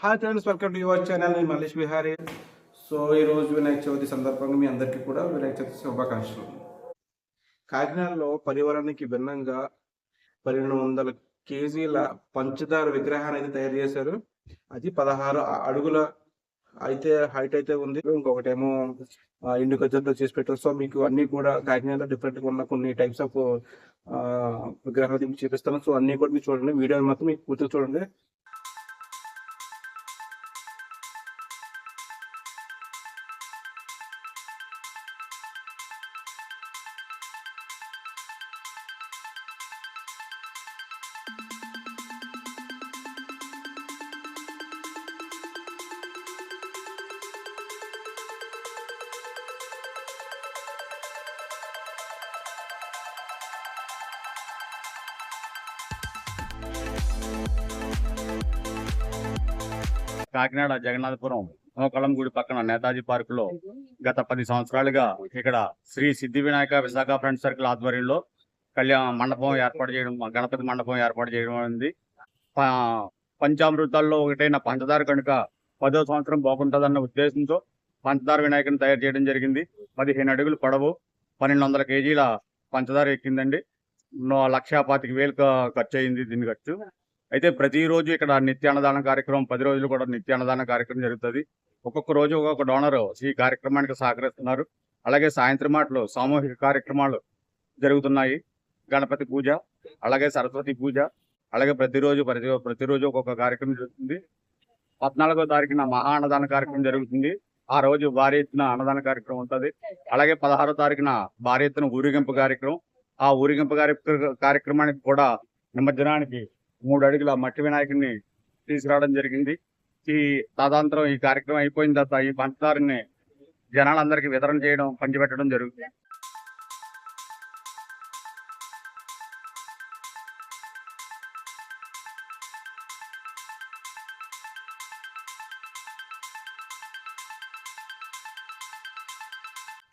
Hi friends welcome to your channel నేను Mallesh Bihari so ఈ రోజు వినాయక చవితి సందర్భంగా మీ అందరికీ కూడా వినాయక చవితి శుభాకాంక్షలు. కాకినాడలో పర్యావరణానికి భిన్నంగా పన్నెండు వందల కేజీల పంచదార విగ్రహాన్ని అయితే తయారు చేశారు. అది పదహారు అడుగుల అయితే హైట్ అయితే ఉంది. ఇంకొకటేమో ఆ, గజ్జంతో చేసి పెట్టారు. సో మీకు అన్ని కూడా కాకినాడలో డిఫరెంట్గా ఉన్న కొన్ని టైప్స్ ఆఫ్ విగ్రహాలు మీకు చూపిస్తాను. సో అన్ని కూడా మీరు చూడండి. వీడియో మాత్రం మీకు పూర్తిగా చూడండి. కాకినాడ జగన్నాథపురం నోకళం గుడి పక్కన నేతాజీ పార్క్లో గత పది సంవత్సరాలుగా ఇక్కడ శ్రీ సిద్ధి వినాయక విశాఖ ఫ్రెండ్ సర్కిల్ ఆధ్వర్యంలో కళ్యాణ మండపం ఏర్పాటు చేయడం గణపతి మండపం ఏర్పాటు చేయడం అనేది పంచామృతాల్లో ఒకటైన పంచదార కనుక పదో సంవత్సరం బాగుంటుందన్న ఉద్దేశంతో పంచదార వినాయకుని తయారు చేయడం జరిగింది. పదిహేను అడుగులు పొడవు పన్నెండు వందల కేజీల పంచదార ఎక్కిందండి. లక్షా పాతిక వేలు ఖర్చు అయింది దీని ఖర్చు. అయితే ప్రతిరోజు ఇక్కడ నిత్యాన్నదాన కార్యక్రమం పది రోజులు కూడా నిత్య అన్నదాన కార్యక్రమం జరుగుతుంది. ఒక్కొక్క రోజు ఒక్కొక్క డోనర్ ఈ కార్యక్రమానికి సహకరిస్తున్నారు. అలాగే సాయంత్రం మాటలు సామూహిక కార్యక్రమాలు జరుగుతున్నాయి. గణపతి పూజ అలాగే సరస్వతి పూజ అలాగే ప్రతిరోజు ప్రతి ప్రతిరోజు ఒక్కొక్క కార్యక్రమం జరుగుతుంది. పద్నాలుగో తారీఖున మహా అన్నదాన కార్యక్రమం జరుగుతుంది. ఆ రోజు భారీ ఎత్తున అన్నదాన కార్యక్రమం ఉంటుంది. అలాగే పదహారో తారీఖున భారీ ఎత్తున ఊరేగింపు కార్యక్రమం ఆ ఊరేగింపు కార్యక్రమానికి కూడా నిమజ్జనానికి మూడు అడుగుల మట్టి వినాయకుడిని తీసుకురావడం జరిగింది. ఈ తదాంతరం ఈ కార్యక్రమం అయిపోయిన తర్వాత ఈ పంచదారిని జనాలందరికీ వితరణ చేయడం పంచిపెట్టడం జరుగుతుంది.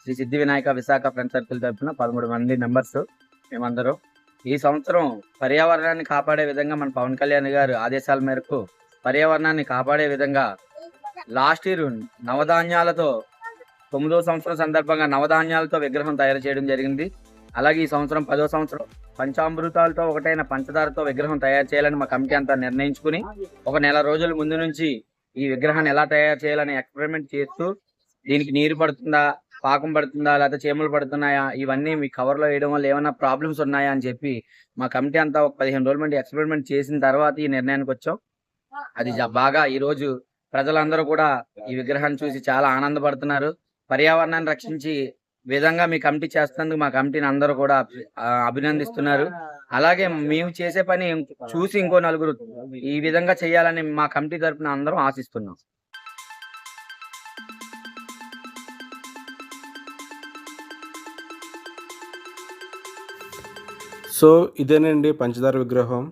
శ్రీ సిద్ధి వినాయక విశాఖ ఫ్రెండ్ సర్కిల్ తరఫున పదమూడు మంది మెంబర్స్ మేమందరూ ఈ సంవత్సరం పర్యావరణాన్ని కాపాడే విధంగా మన పవన్ కళ్యాణ్ గారు ఆదేశాల మేరకు పర్యావరణాన్ని కాపాడే విధంగా లాస్ట్ ఇయర్ నవధాన్యాలతో తొమ్మిదో సంవత్సరం సందర్భంగా నవధాన్యాలతో విగ్రహం తయారు చేయడం జరిగింది. అలాగే ఈ సంవత్సరం పదో సంవత్సరం పంచామృతాలతో ఒకటైన పంచదారతో విగ్రహం తయారు చేయాలని మా కమిటీ అంతా నిర్ణయించుకుని ఒక నెల రోజుల ముందు నుంచి ఈ విగ్రహాన్ని ఎలా తయారు చేయాలని ఎక్స్పెరిమెంట్ చేస్తూ దీనికి నీరు పడుతుందా పాకం పడుతుందా లేకపోతే చీమలు పడుతున్నాయా ఇవన్నీ మీ కవర్లో వేయడం వల్ల ఏమైనా ప్రాబ్లమ్స్ ఉన్నాయా అని చెప్పి మా కమిటీ అంతా ఒక పదిహేను రోజుల మంది ఎక్స్పెరిమెంట్ చేసిన తర్వాత ఈ నిర్ణయానికి వచ్చాం. అది బాగా ఈ రోజు ప్రజలందరూ కూడా ఈ విగ్రహాన్ని చూసి చాలా ఆనందపడుతున్నారు. పర్యావరణాన్ని రక్షించి విధంగా మీ కమిటీ చేస్తున్నందుకు మా కమిటీని అందరూ కూడా అభినందిస్తున్నారు. అలాగే మేము చేసే పని చూసి ఇంకో నలుగురు ఈ విధంగా చేయాలని మా కమిటీ తరపున అందరం ఆశిస్తున్నాం. సో ఇదేనండి పంచదార విగ్రహం.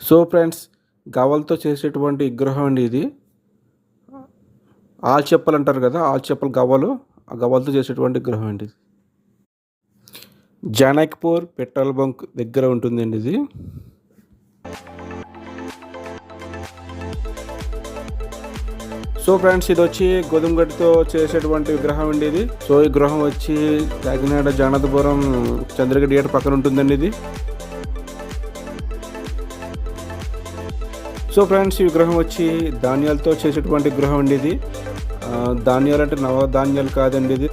సో ఫ్రెండ్స్ గవలతో చేసేటువంటి విగ్రహం అండి ఇది. ఆల్ చెప్పలు అంటారు కదా ఆల్ చెప్పలు గవ్వలు ఆ గవ్వలతో చేసేటువంటి గ్రహం అండి ఇది. జానక్పూర్ పెట్రోల్ బంక్ దగ్గర ఉంటుందండి ఇది. సో ఫ్రెండ్స్ ఇది వచ్చి గోధుమ గడ్డితో చేసేటువంటి విగ్రహం అండి ఇది. సో ఈ గృహం వచ్చి కాకినాడ జానదపురం చంద్రగడ్డి గేట్ పక్కన ఉంటుందండి ఇది. సో ఫ్రెండ్స్ ఈ విగ్రహం వచ్చి ధాన్యాలతో చేసేటువంటి గ్రహం అండి ఇది. ధాన్యాలు అంటే నవధాన్యాలు కాదండి ఇది.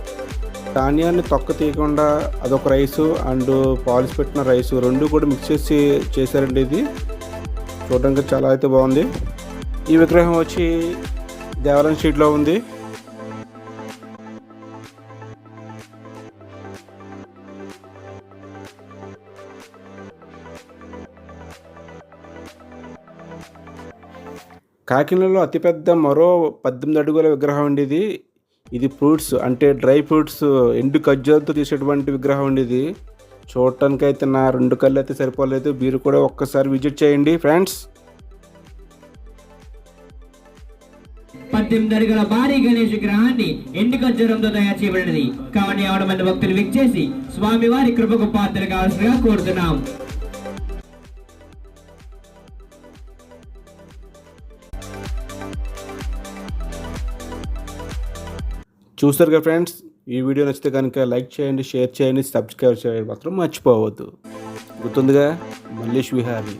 ధాన్యాన్ని తొక్క తీయకుండా అదొక రైసు అండ్ పాలిష్ పెట్టిన రైసు రెండు కూడా మిక్స్ చేసి చేశారండి ఇది. చూడడానికి చాలా అయితే బాగుంది. ఈ విగ్రహం వచ్చి దేవాలయం స్ట్రీట్లో ఉంది. కాకినాడలో అతిపెద్ద మరో పద్దెనిమిది అడుగుల విగ్రహం అండి ఇది ఇది ఫ్రూట్స్ అంటే డ్రై ఫ్రూట్స్ ఎండు ఖర్జూరంతో తీసేటువంటి విగ్రహం అండి ఇది చూడటానికి అయితే నా రెండు కళ్ళు అయితే సరిపోలేదు. మీరు కూడా ఒక్కసారి విజిట్ చేయండి ఫ్రెండ్స్. పద్దెనిమిది అడుగుల భారీ గణేష్ విగ్రహాన్ని ఎండు ఖర్జూరంతో తయారు చేయబడినది. కావని ఆవిడ మంది భక్తులు విచ్చేసి స్వామివారి కృపకు పాత్ర కావాల్సిందిగా కోరుతున్నాం. చూస్తారు ఫ్రెండ్స్? ఈ వీడియో నచ్చితే కనుక లైక్ చేయండి షేర్ చేయండి సబ్స్క్రైబ్ చేయండి మాత్రం మర్చిపోవద్దు. గుర్తుందిగా మల్లేష్ విహారీ.